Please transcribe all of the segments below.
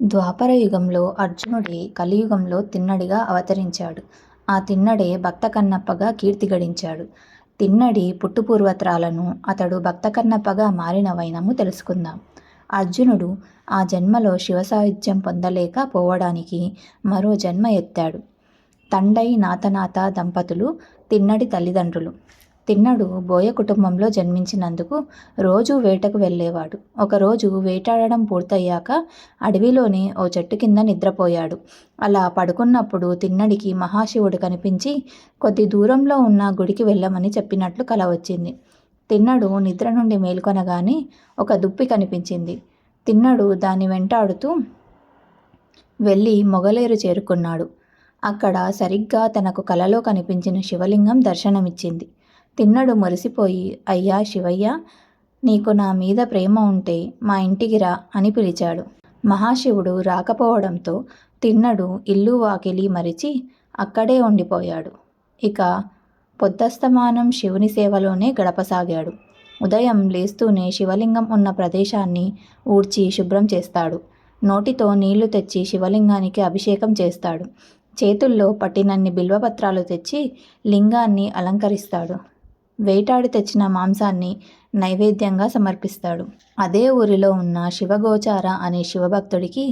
ద్వాపర యుగంలో అర్జునుడే కలియుగంలో తిన్నడిగా అవతరించాడు. ఆ తిన్నడే భక్త కన్నప్పగా కీర్తి గడించాడు. తిన్నడి పుట్టుపూర్వత్రాలను, అతడు భక్త కన్నప్పగా మారిన వైనము తెలుసుకుందాం. అర్జునుడు ఆ జన్మలో శివసాయుజ్యం పొందలేక పోవడానికి మరో జన్మ ఎత్తాడు. తండై నాతనాథ దంపతులు తిన్నడి తల్లిదండ్రులు. తిన్నడు బోయ కుటుంబంలో జన్మించినందుకు రోజూ వేటకు వెళ్ళేవాడు. ఒకరోజు వేటాడడం పూర్తయ్యాక అడవిలోని ఓ చెట్టు కింద నిద్రపోయాడు. అలా పడుకున్నప్పుడు తిన్నడికి మహాశివుడు కనిపించి కొద్ది దూరంలో ఉన్న గుడికి వెళ్ళమని చెప్పినట్లు కల వచ్చింది. తిన్నడు నిద్ర నుండి మేల్కొనగానే ఒక దుప్పి కనిపించింది. తిన్నడు దాన్ని వెంటాడుతూ వెళ్ళి మొగలేరు చేరుకున్నాడు. అక్కడ సరిగ్గా తనకు కలలో కనిపించిన శివలింగం దర్శనమిచ్చింది. తిన్నడు మురిసిపోయి అయ్యా శివయ్య నీకు నా మీద ప్రేమ ఉంటే మా ఇంటికి రా అని పిలిచాడు. మహాశివుడు రాకపోవడంతో తిన్నడు ఇల్లు వాకిలి మరిచి అక్కడే ఉండిపోయాడు. ఇక పొద్దస్తమానం శివుని సేవలోనే గడపసాగాడు. ఉదయం లేస్తూనే శివలింగం ఉన్న ప్రదేశాన్ని ఊడ్చి శుభ్రం చేస్తాడు. నోటితో నీళ్ళు తెచ్చి శివలింగానికి అభిషేకం చేస్తాడు. చేతుల్లో పట్టినన్ని బిల్వపత్రాలు తెచ్చి లింగాన్ని అలంకరిస్తాడు. వేటాడి తెచ్చిన మాంసాన్ని నైవేద్యంగా సమర్పిస్తాడు. అదే ఊరిలో ఉన్న శివగోచార అనే శివభక్తుడికి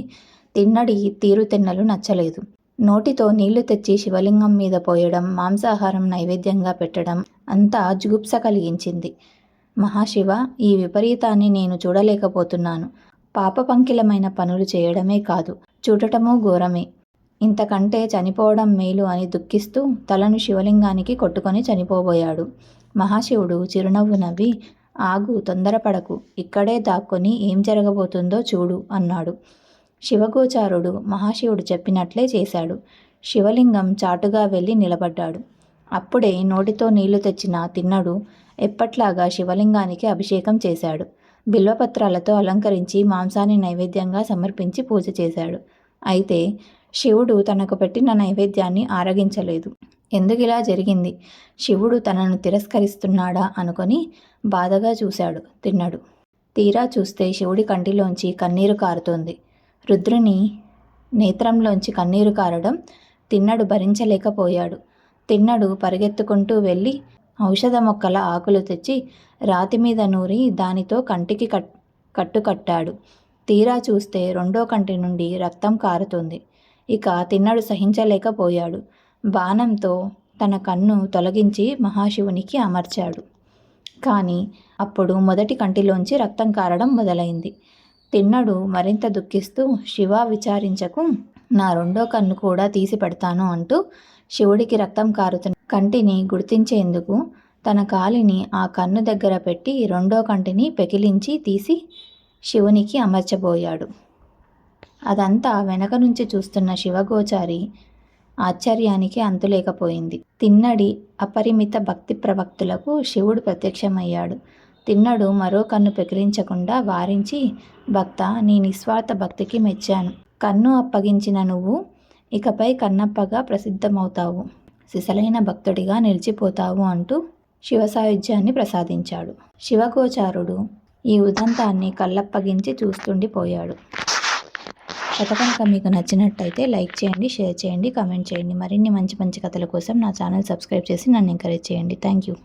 తిన్నడి తీరుతెన్నులు నచ్చలేదు. నోటితో నీళ్ళు తెచ్చి శివలింగం మీద పోయడం, మాంసాహారం నైవేద్యంగా పెట్టడం అంతా జుగుప్స కలిగించింది. మహాశివ ఈ విపరీతాన్ని నేను చూడలేకపోతున్నాను. పాపపంకిలమైన పనులు చేయడమే కాదు, చూడటమూ ఘోరమే. ఇంతకంటే చనిపోవడం మేలు అని దుఃఖిస్తూ తలను శివలింగానికి కొట్టుకొని చనిపోబోయాడు. మహాశివుడు చిరునవ్వు నవ్వి ఆగు తొందరపడకు. ఇక్కడే దాక్కుని ఏం జరగబోతుందో చూడు అన్నాడు. శివగోచారుడు మహాశివుడు చెప్పినట్లే చేశాడు. శివలింగం చాటుగా వెళ్ళి నిలబడ్డాడు. అప్పుడే నోటితో నీళ్ళు తెచ్చిన తిన్నడు ఎప్పట్లాగా శివలింగానికి అభిషేకం చేశాడు. బిల్వపత్రాలతో అలంకరించి మాంసాన్ని నైవేద్యంగా సమర్పించి పూజ చేశాడు. అయితే శివుడు తనకు పెట్టిన నైవేద్యాన్ని ఆరగించలేదు. ఎందుకిలా జరిగింది? శివుడు తనను తిరస్కరిస్తున్నాడా అనుకొని బాధగా చూశాడు తిన్నడు. తీరా చూస్తే శివుడి కంటిలోంచి కన్నీరు కారుతోంది. రుద్రుని నేత్రంలోంచి కన్నీరు కారడం తిన్నడు భరించలేకపోయాడు. తిన్నడు పరిగెత్తుకుంటూ వెళ్ళి ఔషధ మొక్కల ఆకులు తెచ్చి రాతి మీద నూరి దానితో కంటికి కట్టు కట్టాడు. తీరా చూస్తే రెండో కంటి నుండి రక్తం కారుతుంది ఇక తిన్నడు సహించలేకపోయాడు. బాణంతో తన కన్ను తొలగించి మహాశివునికి అమర్చాడు. కానీ అప్పుడు మొదటి కంటిలోంచి రక్తం కారడం మొదలైంది. తిన్నడు మరింత దుఃఖిస్తూ శివ విచారించకు. నా రెండో కన్ను కూడా తీసి పెడతాను అంటూ శివుడికి రక్తం కారుతున్న కంటిని గుర్తించేందుకు తన కాలిని ఆ కన్ను దగ్గర పెట్టి రెండో కంటిని పెకిలించి తీసి శివునికి అమర్చబోయాడు. అదంతా వెనక నుంచి చూస్తున్న శివగోచారి ఆశ్చర్యానికి అంతులేకపోయింది. తిన్నడి అపరిమిత భక్తి ప్రవక్తులకు శివుడు ప్రత్యక్షమయ్యాడు. తిన్నడు మరో కన్ను పెకిలించకుండా వారించి భక్త నీ నిస్వార్థ భక్తికి మెచ్చాను. కన్ను అప్పగించిన నువ్వు ఇకపై కన్నప్పగా ప్రసిద్ధమవుతావు. సిసలైన భక్తుడిగా నిలిచిపోతావు అంటూ శివసాయుజ్యాన్ని ప్రసాదించాడు. శివగోచారుడు ఈ ఉదంతాన్ని కళ్ళప్పగించి చూస్తుండిపోయాడు. కథ కనుక మీకు నచ్చినట్టయితే లైక్ చేయండి, షేర్ చేయండి, కామెంట్ చేయండి. మరిన్ని మంచి మంచి కథల కోసం నా ఛానల్ సబ్స్క్రైబ్ చేసి నన్ను ఎంకరేజ్ చేయండి. Thank you